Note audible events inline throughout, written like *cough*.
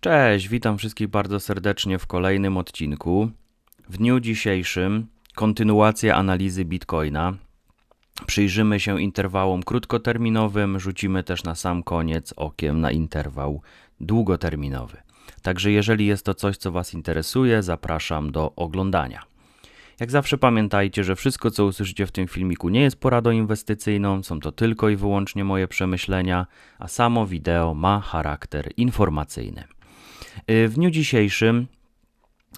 Cześć, witam wszystkich bardzo serdecznie w kolejnym odcinku. W dniu dzisiejszym kontynuacja analizy Bitcoina. Przyjrzymy się interwałom krótkoterminowym, rzucimy też na sam koniec okiem na interwał długoterminowy. Także jeżeli jest to coś, co Was interesuje, zapraszam do oglądania. Jak zawsze pamiętajcie, że wszystko, co usłyszycie w tym filmiku, nie jest poradą inwestycyjną, są to tylko i wyłącznie moje przemyślenia, a samo wideo ma charakter informacyjny. Y, w dniu dzisiejszym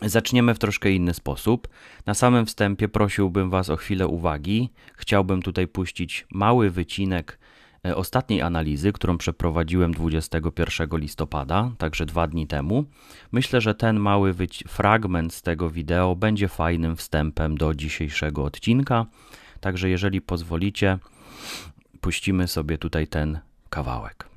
zaczniemy w troszkę inny sposób. Na samym wstępie prosiłbym Was o chwilę uwagi. Chciałbym tutaj puścić mały wycinek y, ostatniej analizy, którą przeprowadziłem 21 listopada, także dwa dni temu. Myślę, że ten mały fragment z tego wideo będzie fajnym wstępem do dzisiejszego odcinka. Także jeżeli pozwolicie, puścimy sobie tutaj ten kawałek.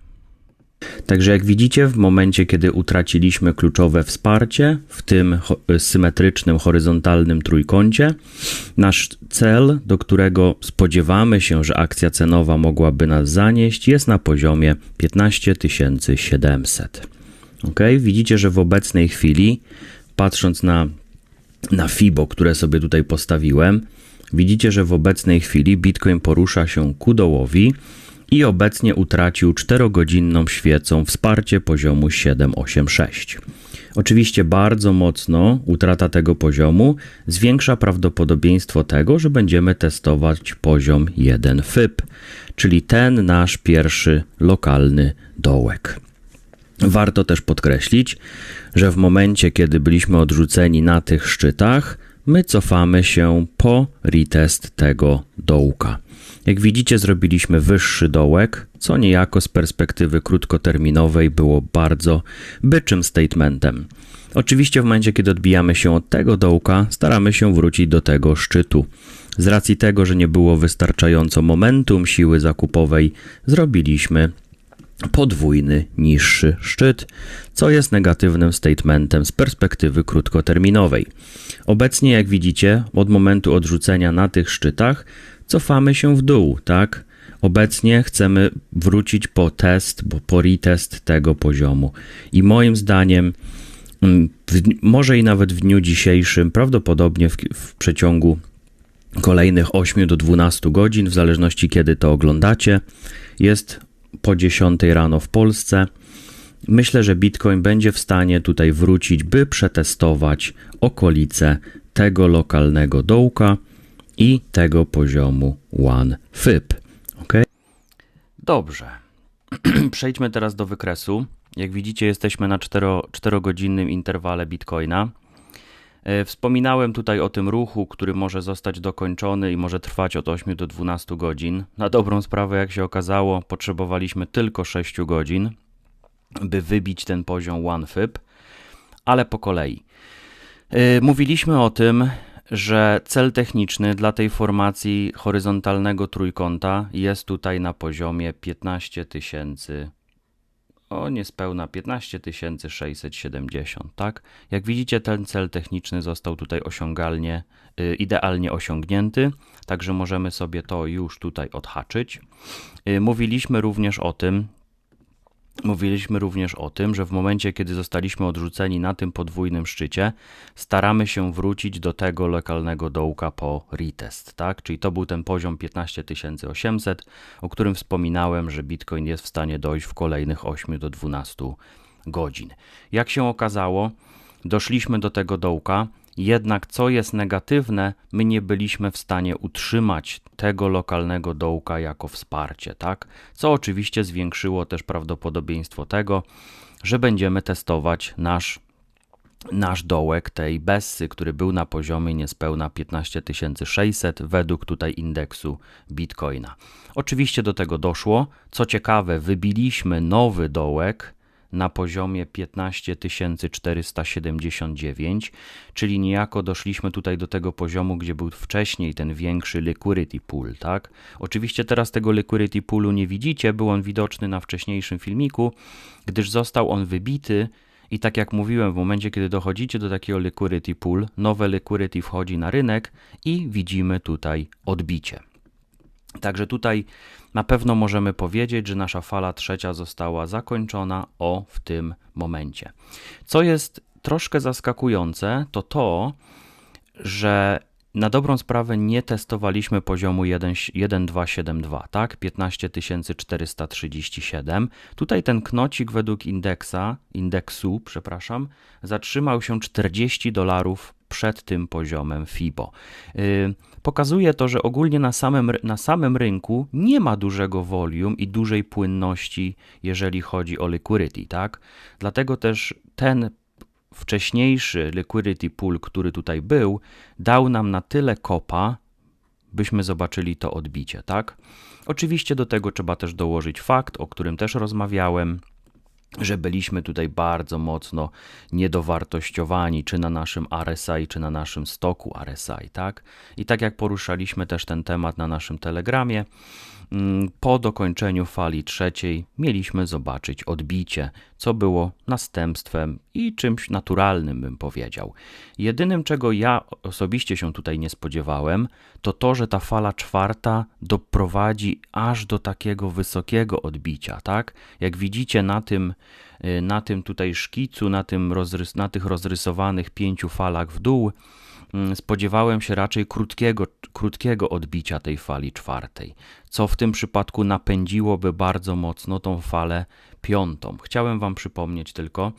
Także jak widzicie, w momencie, kiedy utraciliśmy kluczowe wsparcie w tym symetrycznym, horyzontalnym trójkącie, nasz cel, do którego spodziewamy się, że akcja cenowa mogłaby nas zanieść, jest na poziomie 15 700. Ok, widzicie, że w obecnej chwili, patrząc na, na FIBO, które sobie tutaj postawiłem, widzicie, że w obecnej chwili Bitcoin porusza się ku dołowi i obecnie utracił 4-godzinną świecą wsparcie poziomu 786. Oczywiście bardzo mocno utrata tego poziomu zwiększa prawdopodobieństwo tego, że będziemy testować poziom 1 FIP, czyli ten nasz pierwszy lokalny dołek. Warto też podkreślić, że w momencie, kiedy byliśmy odrzuceni na tych szczytach, my cofamy się po retest tego dołka. Jak widzicie, zrobiliśmy wyższy dołek, co niejako z perspektywy krótkoterminowej było bardzo byczym statementem. Oczywiście w momencie, kiedy odbijamy się od tego dołka, staramy się wrócić do tego szczytu. Z racji tego, że nie było wystarczająco momentum siły zakupowej, zrobiliśmy podwójny niższy szczyt, co jest negatywnym statementem z perspektywy krótkoterminowej. Obecnie, jak widzicie, od momentu odrzucenia na tych szczytach cofamy się w dół, tak? Obecnie chcemy wrócić po test, bo po retest tego poziomu. I moim zdaniem, mm, w, może i nawet w dniu dzisiejszym, prawdopodobnie w, w przeciągu kolejnych 8 do 12 godzin, w zależności kiedy to oglądacie, jest po 10 rano w Polsce. Myślę, że Bitcoin będzie w stanie tutaj wrócić, by przetestować okolice tego lokalnego dołka i tego poziomu one FIP. Ok? Dobrze. *clears throat* Przejdźmy teraz do wykresu. Jak widzicie, jesteśmy na 4-godzinnym interwale Bitcoina. E, wspominałem tutaj o tym ruchu, który może zostać dokończony i może trwać od 8 do 12 godzin. Na dobrą sprawę, jak się okazało, potrzebowaliśmy tylko 6 godzin, by wybić ten poziom OneFib, ale po kolei. E, mówiliśmy o tym, że cel techniczny dla tej formacji horyzontalnego trójkąta jest tutaj na poziomie 15 tysięcy o niespełna 15 670, tak? Jak widzicie, ten cel techniczny został tutaj osiągalnie, y, idealnie osiągnięty, także możemy sobie to już tutaj odhaczyć. Y, mówiliśmy również o tym, Mówiliśmy również o tym, że w momencie, kiedy zostaliśmy odrzuceni na tym podwójnym szczycie, staramy się wrócić do tego lokalnego dołka po retest, tak? Czyli to był ten poziom 15800, o którym wspominałem, że Bitcoin jest w stanie dojść w kolejnych 8 do 12 godzin. Jak się okazało, doszliśmy do tego dołka, jednak co jest negatywne, my nie byliśmy w stanie utrzymać tego lokalnego dołka jako wsparcie, tak? Co oczywiście zwiększyło też prawdopodobieństwo tego, że będziemy testować nasz nasz dołek tej Bessy, który był na poziomie niespełna 15600 według tutaj indeksu Bitcoina. Oczywiście do tego doszło. Co ciekawe, wybiliśmy nowy dołek na poziomie 15 479, czyli niejako doszliśmy tutaj do tego poziomu, gdzie był wcześniej ten większy liquidity pool, tak? Oczywiście teraz tego liquidity poolu nie widzicie, był on widoczny na wcześniejszym filmiku, gdyż został on wybity i tak jak mówiłem, w momencie, kiedy dochodzicie do takiego liquidity pool, nowe liquidity wchodzi na rynek i widzimy tutaj odbicie. Także tutaj na pewno możemy powiedzieć, że nasza fala trzecia została zakończona o w tym momencie. Co jest troszkę zaskakujące, to to, że na dobrą sprawę nie testowaliśmy poziomu 1.272, tak? 15437. Tutaj ten knocik według indeksa, indeksu, przepraszam, zatrzymał się 40 dolarów przed tym poziomem FIBO. Pokazuje to, że ogólnie na samym, na samym rynku nie ma dużego volume i dużej płynności, jeżeli chodzi o liquidity, tak? Dlatego też ten wcześniejszy liquidity pool, który tutaj był, dał nam na tyle kopa, byśmy zobaczyli to odbicie, tak? Oczywiście do tego trzeba też dołożyć fakt, o którym też rozmawiałem, że byliśmy tutaj bardzo mocno niedowartościowani, czy na naszym RSI, czy na naszym stoku RSI, tak? I tak jak poruszaliśmy też ten temat na naszym telegramie, Mm, po dokończeniu fali trzeciej mieliśmy zobaczyć odbicie, co było następstwem i czymś naturalnym, bym powiedział. Jedynym, czego ja osobiście się tutaj nie spodziewałem, to to, że ta fala czwarta doprowadzi aż do takiego wysokiego odbicia, tak? Jak widzicie na tym, y, na tym tutaj szkicu, na, tym rozrys na tych rozrysowanych pięciu falach w dół, Mm, spodziewałem się raczej krótkiego, krótkiego odbicia tej fali czwartej, co w tym przypadku napędziłoby bardzo mocno tą falę piątą. Chciałem Wam przypomnieć tylko,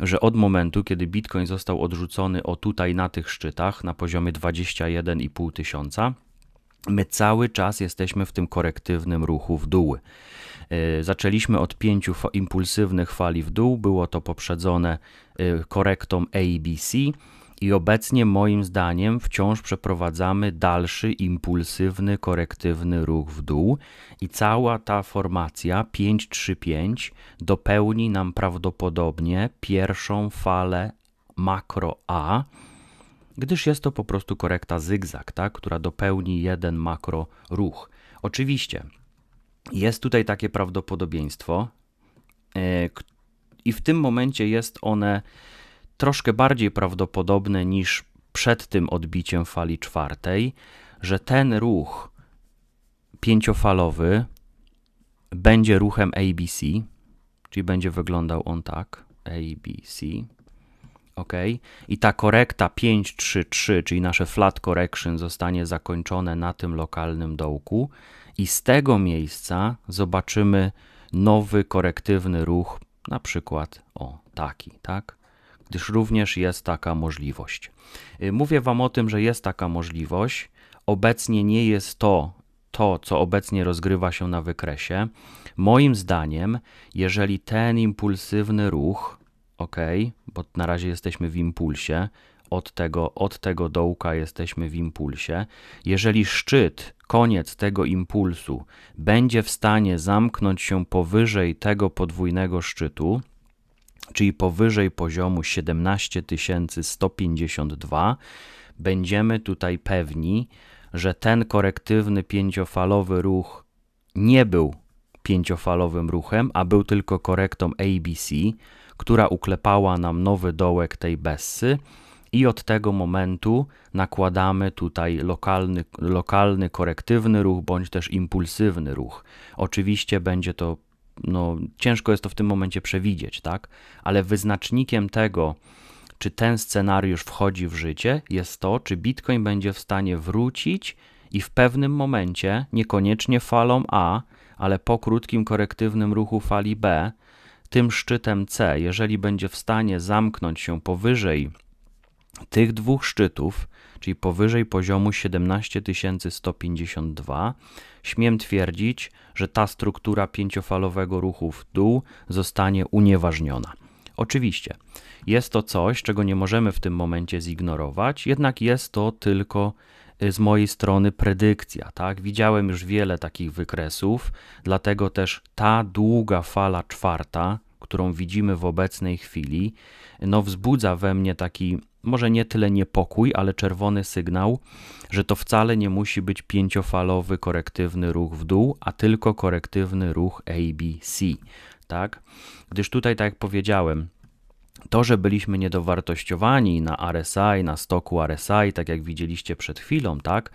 że od momentu, kiedy Bitcoin został odrzucony o tutaj na tych szczytach na poziomie 21,5 tysiąca, my cały czas jesteśmy w tym korektywnym ruchu w dół. Y, zaczęliśmy od pięciu impulsywnych fali w dół, było to poprzedzone y, korektą ABC i obecnie moim zdaniem wciąż przeprowadzamy dalszy impulsywny, korektywny ruch w dół i cała ta formacja 5-3-5 dopełni nam prawdopodobnie pierwszą falę makro A, gdyż jest to po prostu korekta zygzak, tak, która dopełni jeden makro ruch. Oczywiście jest tutaj takie prawdopodobieństwo yy, i w tym momencie jest one troszkę bardziej prawdopodobne niż przed tym odbiciem fali czwartej, że ten ruch pięciofalowy będzie ruchem ABC, czyli będzie wyglądał on tak, ABC, ok, i ta korekta 533, czyli nasze flat correction zostanie zakończone na tym lokalnym dołku i z tego miejsca zobaczymy nowy korektywny ruch, na przykład o taki, tak? Gdyż również jest taka możliwość. Y, mówię Wam o tym, że jest taka możliwość. Obecnie nie jest to to, co obecnie rozgrywa się na wykresie. Moim zdaniem, jeżeli ten impulsywny ruch, ok, bo na razie jesteśmy w impulsie, od tego, od tego dołka jesteśmy w impulsie. Jeżeli szczyt, koniec tego impulsu będzie w stanie zamknąć się powyżej tego podwójnego szczytu, czyli powyżej poziomu 17152, będziemy tutaj pewni, że ten korektywny pięciofalowy ruch nie był pięciofalowym ruchem, a był tylko korektą ABC, która uklepała nam nowy dołek tej Bessy i od tego momentu nakładamy tutaj lokalny, lokalny korektywny ruch bądź też impulsywny ruch. Oczywiście będzie to no, ciężko jest to w tym momencie przewidzieć, tak? Ale wyznacznikiem tego, czy ten scenariusz wchodzi w życie, jest to, czy Bitcoin będzie w stanie wrócić i w pewnym momencie, niekoniecznie falą A, ale po krótkim korektywnym ruchu fali B, tym szczytem C, jeżeli będzie w stanie zamknąć się powyżej tych dwóch szczytów, czyli powyżej poziomu 17152, śmiem twierdzić, że ta struktura pięciofalowego ruchu w dół zostanie unieważniona. Oczywiście, jest to coś, czego nie możemy w tym momencie zignorować, jednak jest to tylko y, z mojej strony predykcja, tak? Widziałem już wiele takich wykresów, dlatego też ta długa fala czwarta, którą widzimy w obecnej chwili, no wzbudza we mnie taki może nie tyle niepokój, ale czerwony sygnał, że to wcale nie musi być pięciofalowy korektywny ruch w dół, a tylko korektywny ruch ABC, tak? Gdyż tutaj, tak jak powiedziałem, to, że byliśmy niedowartościowani na RSI, na stoku RSI, tak jak widzieliście przed chwilą, tak?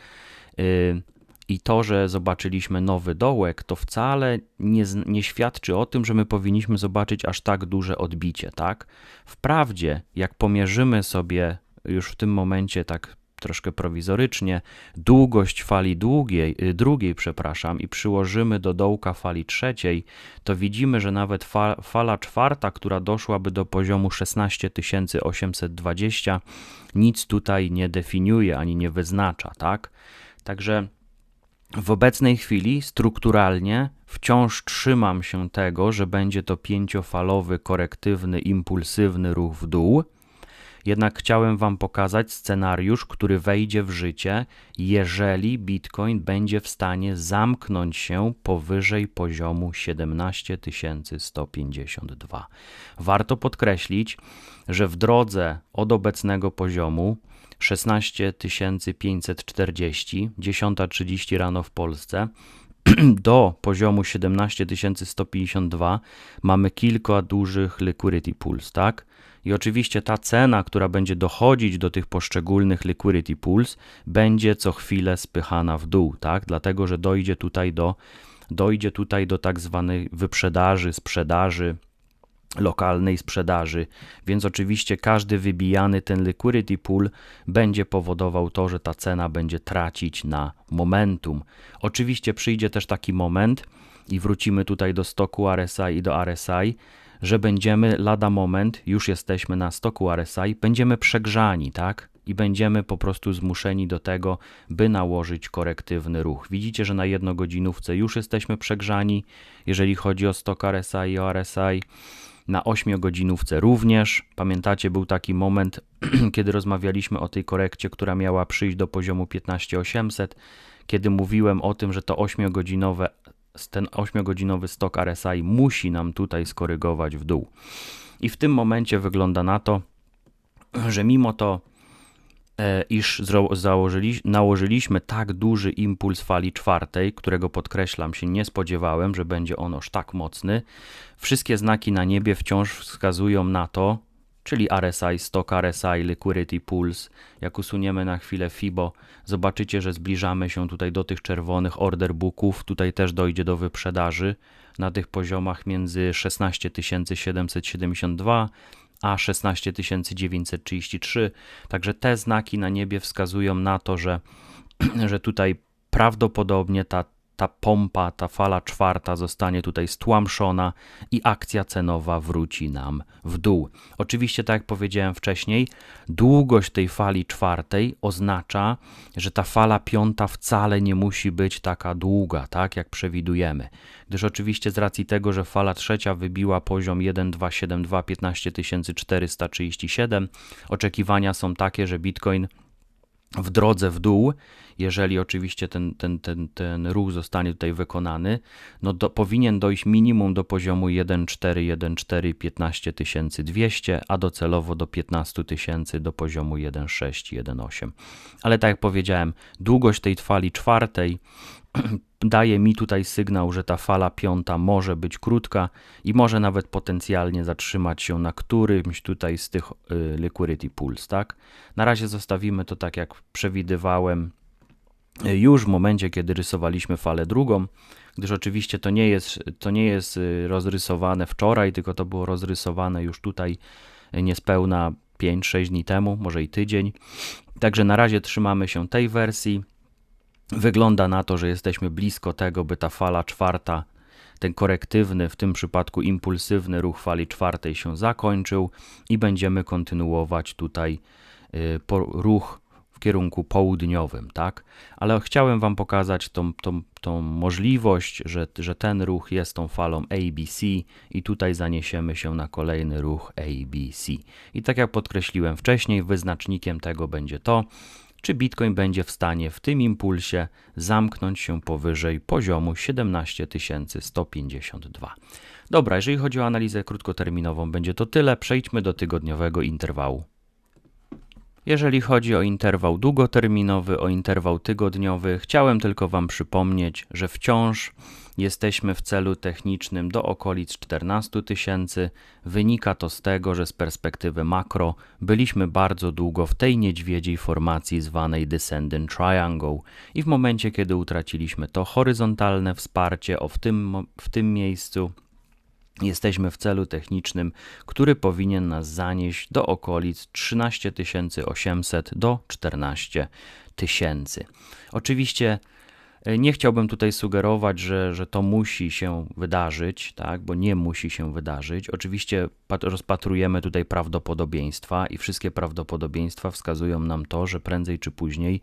Yy, i to, że zobaczyliśmy nowy dołek, to wcale nie, nie, świadczy o tym, że my powinniśmy zobaczyć aż tak duże odbicie, tak? Wprawdzie, jak pomierzymy sobie już w tym momencie tak troszkę prowizorycznie długość fali długiej, y, drugiej, przepraszam, i przyłożymy do dołka fali trzeciej, to widzimy, że nawet fa, fala czwarta, która doszłaby do poziomu 16820, nic tutaj nie definiuje ani nie wyznacza, tak? Także w obecnej chwili strukturalnie wciąż trzymam się tego, że będzie to pięciofalowy, korektywny, impulsywny ruch w dół. Jednak chciałem Wam pokazać scenariusz, który wejdzie w życie, jeżeli Bitcoin będzie w stanie zamknąć się powyżej poziomu 17152. Warto podkreślić, że w drodze od obecnego poziomu 16 540, 10.30 rano w Polsce, *clears throat* do poziomu 17 152 mamy kilka dużych liquidity pools, tak? I oczywiście ta cena, która będzie dochodzić do tych poszczególnych liquidity pools, będzie co chwilę spychana w dół, tak? Dlatego, że dojdzie tutaj do, dojdzie tutaj do tak zwanej wyprzedaży, sprzedaży, lokalnej sprzedaży, więc oczywiście każdy wybijany ten liquidity pool będzie powodował to, że ta cena będzie tracić na momentum. Oczywiście przyjdzie też taki moment i wrócimy tutaj do stoku RSI i do RSI, że będziemy lada moment, już jesteśmy na stoku RSI, będziemy przegrzani, tak? I będziemy po prostu zmuszeni do tego, by nałożyć korektywny ruch. Widzicie, że na jednogodzinówce już jesteśmy przegrzani, jeżeli chodzi o stok RSI i o RSI na 8-godzinówce również. Pamiętacie, był taki moment, *clears throat* kiedy rozmawialiśmy o tej korekcie, która miała przyjść do poziomu 15800, kiedy mówiłem o tym, że to 8-godzinowe ten 8-godzinowy stok RSI musi nam tutaj skorygować w dół. I w tym momencie wygląda na to, że mimo to, iż założyli, nałożyliśmy tak duży impuls fali czwartej, którego podkreślam się nie spodziewałem, że będzie on aż tak mocny, wszystkie znaki na niebie wciąż wskazują na to, czyli RSI, Stock RSI, Liquidity Pulse. Jak usuniemy na chwilę FIBO, zobaczycie, że zbliżamy się tutaj do tych czerwonych order booków. Tutaj też dojdzie do wyprzedaży na tych poziomach między 16 772 a 16 933. Także te znaki na niebie wskazują na to, że, *clears throat* że tutaj prawdopodobnie ta ta pompa, ta fala czwarta zostanie tutaj stłamszona i akcja cenowa wróci nam w dół. Oczywiście, tak jak powiedziałem wcześniej, długość tej fali czwartej oznacza, że ta fala piąta wcale nie musi być taka długa, tak jak przewidujemy. Gdyż oczywiście z racji tego, że fala trzecia wybiła poziom 1,272 15437, oczekiwania są takie, że Bitcoin w drodze w dół, jeżeli oczywiście ten, ten, ten, ten ruch zostanie tutaj wykonany, no do, powinien dojść minimum do poziomu 1,4, 1,4, a docelowo do 15 tysięcy do poziomu 1,6, 1,8. Ale tak jak powiedziałem, długość tej fali czwartej *clears throat* daje mi tutaj sygnał, że ta fala piąta może być krótka i może nawet potencjalnie zatrzymać się na którymś tutaj z tych y, liquidity pools, tak? Na razie zostawimy to tak jak przewidywałem już w momencie, kiedy rysowaliśmy falę drugą, gdyż oczywiście to nie jest, to nie jest y, rozrysowane wczoraj, tylko to było rozrysowane już tutaj niespełna 5-6 dni temu, może i tydzień. Także na razie trzymamy się tej wersji. Wygląda na to, że jesteśmy blisko tego, by ta fala czwarta, ten korektywny, w tym przypadku impulsywny ruch fali czwartej się zakończył i będziemy kontynuować tutaj y, ruch kierunku południowym, tak? Ale chciałem Wam pokazać tą, tą, tą możliwość, że, że ten ruch jest tą falą ABC i tutaj zaniesiemy się na kolejny ruch ABC. I tak jak podkreśliłem wcześniej, wyznacznikiem tego będzie to, czy Bitcoin będzie w stanie w tym impulsie zamknąć się powyżej poziomu 17152. Dobra, jeżeli chodzi o analizę krótkoterminową, będzie to tyle. Przejdźmy do tygodniowego interwału. Jeżeli chodzi o interwał długoterminowy, o interwał tygodniowy, chciałem tylko Wam przypomnieć, że wciąż jesteśmy w celu technicznym do okolic 14 tysięcy. Wynika to z tego, że z perspektywy makro byliśmy bardzo długo w tej niedźwiedziej formacji zwanej Descending Triangle i w momencie, kiedy utraciliśmy to horyzontalne wsparcie, o w tym, w tym miejscu jesteśmy w celu technicznym, który powinien nas zanieść do okolic 13 800 do 14 tysięcy. Oczywiście nie chciałbym tutaj sugerować, że, że to musi się wydarzyć, tak, bo nie musi się wydarzyć. Oczywiście rozpatrujemy tutaj prawdopodobieństwa i wszystkie prawdopodobieństwa wskazują nam to, że prędzej czy później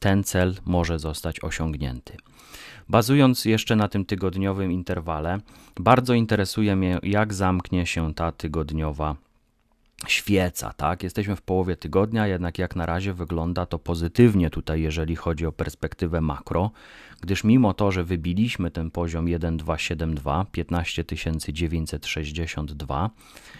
ten cel może zostać osiągnięty. Bazując jeszcze na tym tygodniowym interwale, bardzo interesuje mnie, jak zamknie się ta tygodniowa świeca, tak? Jesteśmy w połowie tygodnia, jednak jak na razie wygląda to pozytywnie tutaj, jeżeli chodzi o perspektywę makro, gdyż mimo to, że wybiliśmy ten poziom 1272, 15962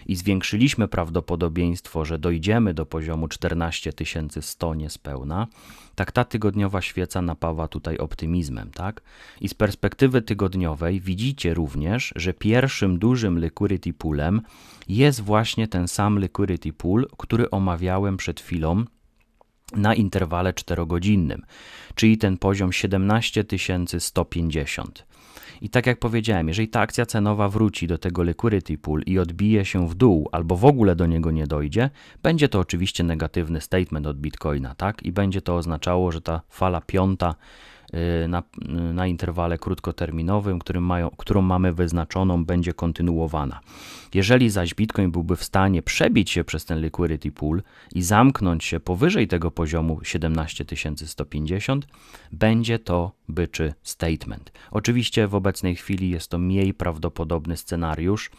i zwiększyliśmy prawdopodobieństwo, że dojdziemy do poziomu 14100 niespełna, tak ta tygodniowa świeca napawa tutaj optymizmem, tak? I z perspektywy tygodniowej widzicie również, że pierwszym dużym liquidity poolem jest właśnie ten sam liquidity pool, który omawiałem przed chwilą na interwale 4-godzinnym, czyli ten poziom 17150. I tak jak powiedziałem, jeżeli ta akcja cenowa wróci do tego liquidity pool i odbije się w dół, albo w ogóle do niego nie dojdzie, będzie to oczywiście negatywny statement od Bitcoina, tak? I będzie to oznaczało, że ta fala piąta na, na interwale krótkoterminowym, którym mają, którą mamy wyznaczoną, będzie kontynuowana. Jeżeli zaś Bitcoin byłby w stanie przebić się przez ten liquidity pool i zamknąć się powyżej tego poziomu 17150, będzie to byczy statement. Oczywiście w obecnej chwili jest to mniej prawdopodobny scenariusz,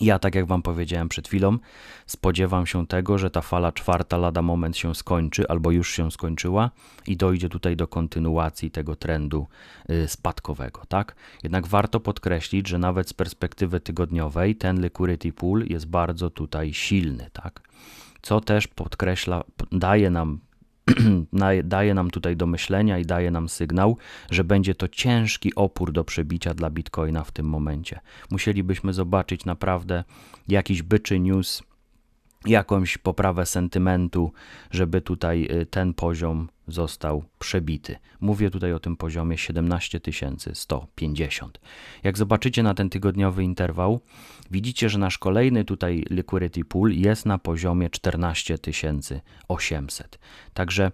ja, tak jak Wam powiedziałem przed chwilą, spodziewam się tego, że ta fala czwarta lada moment się skończy albo już się skończyła i dojdzie tutaj do kontynuacji tego trendu y, spadkowego. Tak? Jednak warto podkreślić, że nawet z perspektywy tygodniowej ten liquidity pool jest bardzo tutaj silny. Tak? Co też podkreśla, daje nam *clears throat* daje nam tutaj do myślenia i daje nam sygnał, że będzie to ciężki opór do przebicia dla Bitcoina w tym momencie. Musielibyśmy zobaczyć naprawdę jakiś byczy news, jakąś poprawę sentymentu, żeby tutaj y, ten poziom został przebity. Mówię tutaj o tym poziomie 17150. Jak zobaczycie na ten tygodniowy interwał, widzicie, że nasz kolejny tutaj liquidity pool jest na poziomie 14800. Także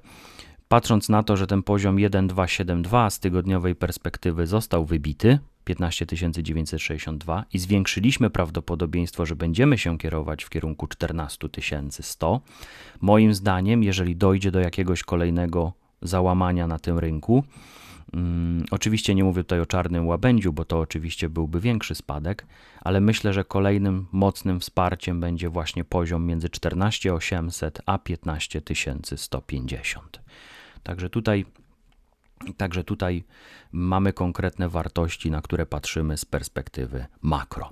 patrząc na to, że ten poziom 1272 z tygodniowej perspektywy został wybity, 15962 i zwiększyliśmy prawdopodobieństwo, że będziemy się kierować w kierunku 14100. Moim zdaniem, jeżeli dojdzie do jakiegoś kolejnego załamania na tym rynku, um, oczywiście nie mówię tutaj o czarnym łabędziu, bo to oczywiście byłby większy spadek, ale myślę, że kolejnym mocnym wsparciem będzie właśnie poziom między 14800 a 15150. Także tutaj Także tutaj mamy konkretne wartości, na które patrzymy z perspektywy makro.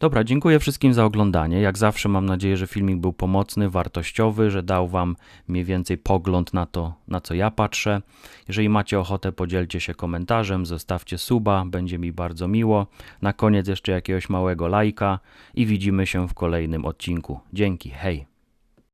Dobra, dziękuję wszystkim za oglądanie. Jak zawsze mam nadzieję, że filmik był pomocny, wartościowy, że dał Wam mniej więcej pogląd na to, na co ja patrzę. Jeżeli macie ochotę, podzielcie się komentarzem, zostawcie suba, będzie mi bardzo miło. Na koniec jeszcze jakiegoś małego lajka i widzimy się w kolejnym odcinku. Dzięki, hej!